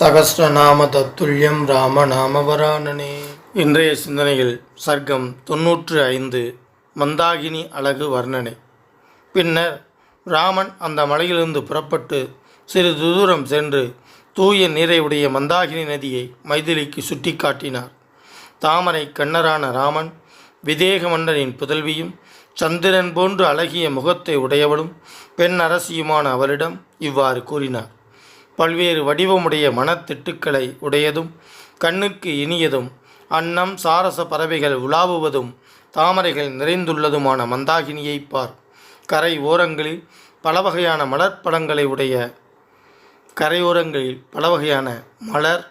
சகஸ்ரநாம தத்துல்யம் ராம நாமவராணனே இன்றைய சிந்தனையில் சர்க்கம் தொன்னூற்று ஐந்து மந்தாகினி அழகு வர்ணனை. பின்னர் ராமன் அந்த மலையிலிருந்து புறப்பட்டு சிறிது தூரம் சென்று தூய நீரை உடைய மந்தாகினி நதியை மைதிலிக்கு சுட்டிக்காட்டினார். தாமரை கண்ணரான ராமன் விதேக மன்னரின் புதல்வியும் சந்திரன் போன்று அழகிய முகத்தை உடையவளும் பெண் அரசியுமான அவளிடம் இவ்வாறு கூறினார். பல்வேறு வடிவமுடைய மனத்திட்டுக்களை உடையதும் கண்ணுக்கு இனியதும் அன்னம் சாரச பறவைகள் உலாவுவதும் தாமரைகள் நிறைந்துள்ளதுமான மந்தாகினியை பார். கரை ஓரங்களில் பல வகையான மலர்ப்பழங்களை உடைய கரையோரங்களில் பல வகையான மலர்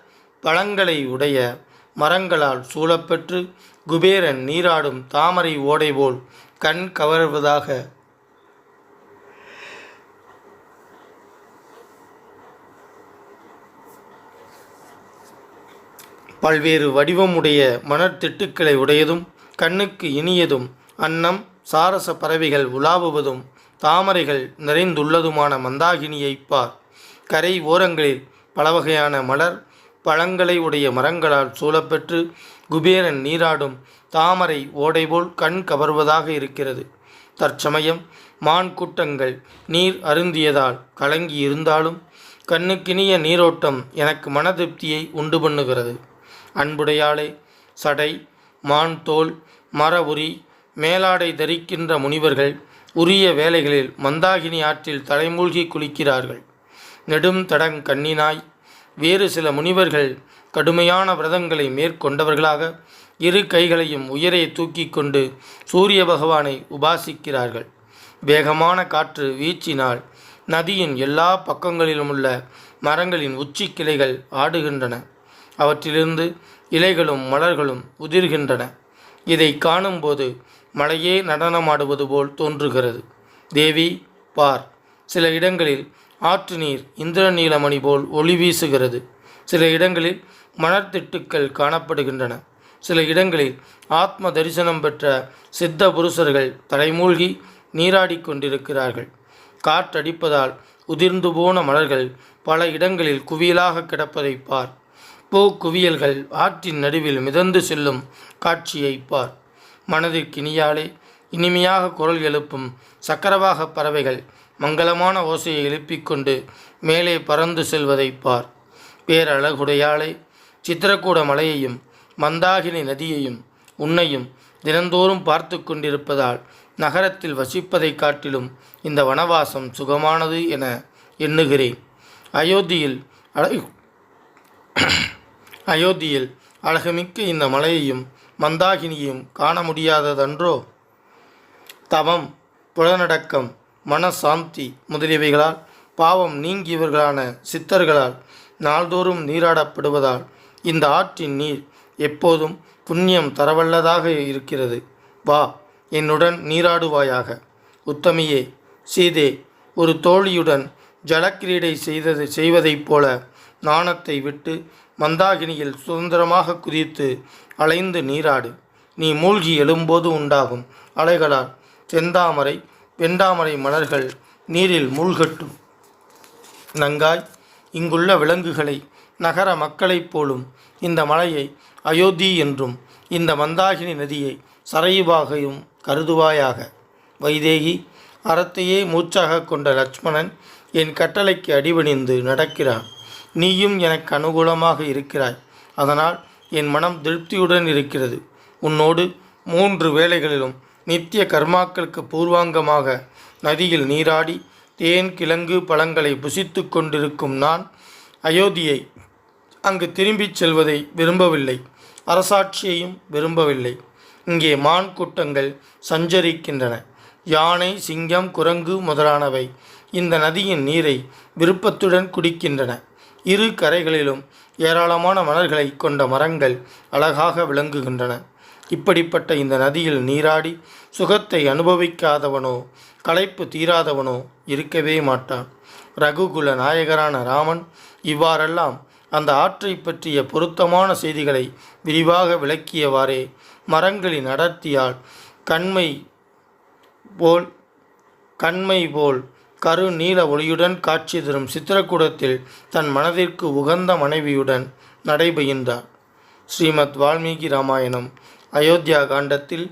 பழங்களை உடைய மரங்களால் சூழப்பெற்று குபேரன் நீராடும் தாமரை ஓடை போல் கண் கவர்வதாக பல்வேறு வடிவமுடைய மணற்திட்டுக்களை உடையதும் கண்ணுக்கு இனியதும் அன்னம் சாரச பறவைகள் உலாவுவதும் தாமரைகள் நிறைந்துள்ளதுமான மந்தாகினியைப் பார். கரை ஓரங்களில் பல வகையான மலர் பழங்களை உடைய மரங்களால் சூழப்பெற்று குபேரன் நீராடும் தாமரை ஓடைபோல் கண் கவர்வதாக இருக்கிறது. தற்சமயம் மான் கூட்டங்கள் நீர் அருந்தியதால் கலங்கி இருந்தாலும் கண்ணுக்கினிய நீரோட்டம் எனக்கு மன திருப்தியை உண்டு பண்ணுகிறது. அன்புடையாளே சடை மான் தோல் மர உரி மேலாடை தரிக்கின்ற முனிவர்கள் உரிய வேலைகளில் மந்தாகினி ஆற்றில் தலைமூழ்கி குளிக்கிறார்கள். நெடும் தடங் கண்ணினாய் வேறு சில முனிவர்கள் கடுமையான விரதங்களை மேற்கொண்டவர்களாக இரு கைகளையும் உயரே தூக்கி கொண்டு சூரிய பகவானை உபாசிக்கிறார்கள். வேகமான காற்று வீச்சினால் நதியின் எல்லா பக்கங்களிலும் உள்ள மரங்களின் உச்சி கிளைகள் ஆடுகின்றன. அவற்றிலிருந்து இலைகளும் மலர்களும் உதிர்கின்றன. இதை காணும்போது மலையே நடனமாடுவது போல் தோன்றுகிறது. தேவி பார் சில இடங்களில் ஆற்று நீர் இந்திரநீலமணி போல் ஒளி வீசுகிறது. சில இடங்களில் மணற்திட்டுக்கள் காணப்படுகின்றன. சில இடங்களில் ஆத்ம தரிசனம் பெற்ற சித்த புருஷர்கள் தலைமூழ்கி நீராடிக் கொண்டிருக்கிறார்கள். காற்றடிப்பதால் உதிர்ந்து போன மலர்கள் பல இடங்களில் குவியலாக கிடப்பதை பார் பூ குவியல்கள் ஆற்றின் நடுவில் மிதந்து செல்லும் காட்சியை பார். மனதிற்கினியாலே இனிமையாக குரல் எழுப்பும் சக்கரவாக பறவைகள் மங்களமான ஓசையை எழுப்பிக் கொண்டு மேலே பறந்து செல்வதை பார். பேரழகுடையாளே சித்திரக்கூட மலையையும் மந்தாகினி நதியையும் உன்னையும் தினந்தோறும் பார்த்து கொண்டிருப்பதால் நகரத்தில் வசிப்பதைக் காட்டிலும் இந்த வனவாசம் சுகமானது என எண்ணுகிறேன். அயோத்தியில் அழகு அயோத்தியில் அழகுமிக்க இந்த மலையையும் மந்தாகினியையும் காண முடியாததன்றோ? தவம் புலனடக்கம் மனசாந்தி முதலியவைகளால் பாவம் நீங்கியவர்களான சித்தர்களால் நாள்தோறும் நீராடப்படுவதால் இந்த ஆற்றின் நீர் எப்போதும் புண்ணியம் தரவல்லதாக இருக்கிறது. வா என்னுடன் நீராடுவாயாக. உத்தமியே சீதே ஒரு தோழியுடன் ஜலக்கிரீடை செய்தது செய்வதைப் போல நாணத்தை விட்டு மந்தாகினியில் சுதந்திரமாக குதித்து அலைந்து நீராடு. நீ மூழ்கி எழும்போது உண்டாகும் அலைகளால் செந்தாமரை வெண்டாமரை மலர்கள் நீரில் மூழ்கட்டும். நங்காய் இங்குள்ள விலங்குகளை நகர மக்களைப் போலும் இந்த மலையை அயோத்தி என்றும் இந்த மந்தாகினி நதியை சரையுவாகையும் கருதுவாயாக. வைதேகி அறத்தையே மூச்சாக கொண்ட லட்சுமணன் என் கட்டளைக்கு அடிபணிந்து நடக்கிறான். நீயும் எனக்கு அனுகூலமாக இருக்கிறாய். அதனால் என் மனம் திருப்தியுடன் இருக்கிறது. உன்னோடு மூன்று வேளைகளிலும் நித்திய கர்மாக்களுக்கு பூர்வாங்கமாக நதியில் நீராடி தேன் கிழங்கு பழங்களை புசித்து கொண்டிருக்கும் நான் அயோத்தியை அங்கு திரும்பிச் செல்வதை விரும்பவில்லை. அரசாட்சியையும் விரும்பவில்லை. இங்கே மான் கூட்டங்கள் சஞ்சரிக்கின்றன. யானை சிங்கம் குரங்கு முதலானவை இந்த நதியின் நீரை விருப்பத்துடன் குடிக்கின்றன. இரு கரைகளிலும் ஏராளமான மலர்களை கொண்ட மரங்கள் அழகாக விளங்குகின்றன. இப்படிப்பட்ட இந்த நதியில் நீராடி சுகத்தை அனுபவிக்காதவனோ களைப்பு தீராதவனோ இருக்கவே மாட்டான். ரகுகுல நாயகரான ராமன் இவ்வாறெல்லாம் அந்த ஆற்றை பற்றிய பொருத்தமான செய்திகளை விரிவாக விளக்கியவாறே மரங்களின் அடர்த்தியால் கண்மை போல் கண்மை போல் கரு நீல ஒளியுடன் காட்சி தரும் சித்திரக்கூடத்தில் தன் மனதிற்கு உகந்த மனைவியுடன் நடைபெயின்றார். ஸ்ரீமத் வால்மீகி ராமாயணம் அயோத்தியா காண்டத்தில்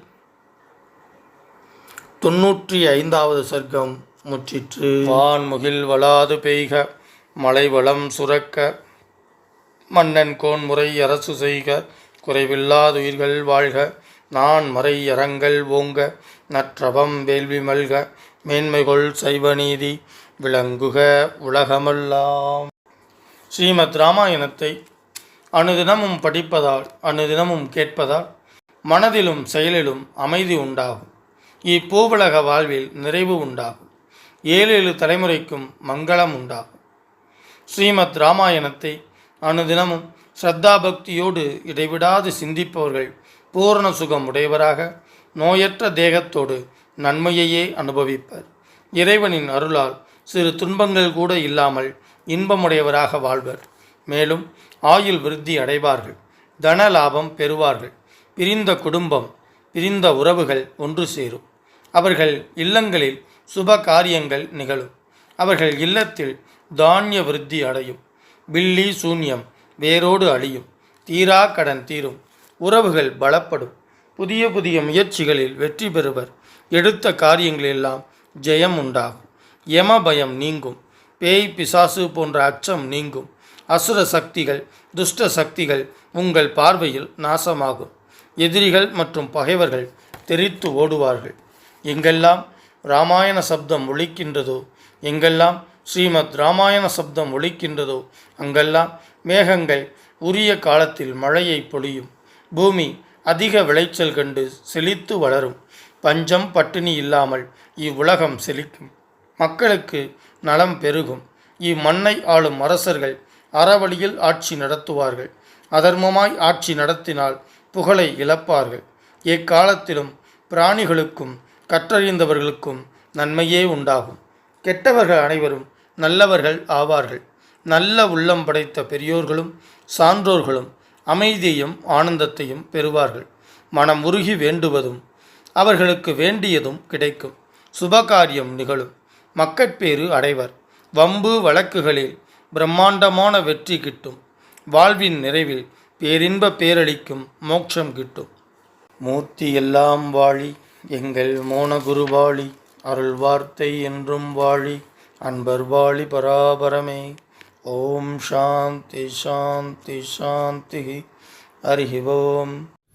தொன்னூற்றி ஐந்தாவது சர்க்கம் முற்றிற்று. வான்முகில் வளாது பெய்க மலை வளம் சுரக்க மன்னன் கோன்முறை அரசு செய்க குறைவில்லாதுயிர்கள் வாழ்க நான் மறை அறங்கள் ஓங்க நற்றபம் வேள்வி மல்க மேன்மைகொள் சைவநீதி விளங்குக உலகமெல்லாம். ஸ்ரீமத் ராமாயணத்தை அனுதினமும் படிப்பதால் அனுதினமும் கேட்பதால் மனதிலும் செயலிலும் அமைதி உண்டாகும். இப்பூவுலக வாழ்வில் நிறைவு உண்டாகும். ஏழேழு தலைமுறைக்கும் மங்களம் உண்டாகும். ஸ்ரீமத் ராமாயணத்தை அனுதினமும் ஸ்ரத்தாபக்தியோடு இடைவிடாது சிந்திப்பவர்கள் பூரண சுகம் உடையவராக நோயற்ற தேகத்தோடு நன்மையையே அனுபவிப்பர். இறைவனின் அருளால் சிறு துன்பங்கள் கூட இல்லாமல் இன்பமுடையவராக வாழ்வர். மேலும் ஆயுள் விருத்தி அடைவார்கள் தன லாபம் பெறுவார்கள் பிரிந்த குடும்பம் பிரிந்த உறவுகள் ஒன்று சேரும். அவர்கள் இல்லங்களில் சுப காரியங்கள் நிகழும். அவர்கள் இல்லத்தில் தானிய விருத்தி அடையும். பில்லி சூன்யம் வேரோடு அழியும். தீரா கடன் தீரும். உறவுகள் பலப்படும். புதிய புதிய முயற்சிகளில் வெற்றி பெறுவர். எடுத்த காரியங்களெல்லாம் ஜெயம் உண்டாகும் யம பயம் நீங்கும். பேய் பிசாசு போன்ற அச்சம் நீங்கும். அசுர சக்திகள் துஷ்ட சக்திகள் உங்கள் பார்வையில் நாசமாகும். எதிரிகள் மற்றும் பகைவர்கள் தெரித்து ஓடுவார்கள். எங்கெல்லாம் ராமாயண சப்தம் ஒழிக்கின்றதோ எங்கெல்லாம் ஸ்ரீமத் ராமாயண சப்தம் ஒழிக்கின்றதோ அங்கெல்லாம் மேகங்கள் உரிய காலத்தில் மழையை பொழியும். பூமி அதிக விளைச்சல் கண்டு செழித்து வளரும். பஞ்சம் பட்டினி இல்லாமல் இவ்வுலகம் செழிக்கும். மக்களுக்கு நலம் பெருகும். இம்மண்ணை ஆளும் அரசர்கள் அறவழியில் ஆட்சி நடத்துவார்கள். அதர்மமாய் ஆட்சி நடத்தினால் புகழை இழப்பார்கள். எக்காலத்திலும் பிராணிகளுக்கும் கற்றறிந்தவர்களுக்கும் நன்மையே உண்டாகும். கெட்டவர்கள் அனைவரும் நல்லவர்கள் ஆவார்கள். நல்ல உள்ளம் படைத்த பெரியோர்களும் சான்றோர்களும் அமைதியையும் ஆனந்தத்தையும் பெறுவார்கள். மனம் உருகி வேண்டுவதும் அவர்களுக்கு வேண்டியதும் கிடைக்கும். சுபகாரியம் நிகழும். மக்கட்பேறு அடைவர். வம்பு வழக்குகளில் பிரம்மாண்டமான வெற்றி கிட்டும். வாழ்வின் நிறைவில் பேரின்ப பேரளிக்கும் மோட்சம் கிட்டும். மூர்த்தி எல்லாம் வாழி எங்கள் மோனகுருவாளி அருள் வார்த்தை என்றும் வாழி அன்பர் வாழி பராபரமே. ஓம் சாந்தி சாந்தி சாந்தி. ஹரிஹி ஓம்.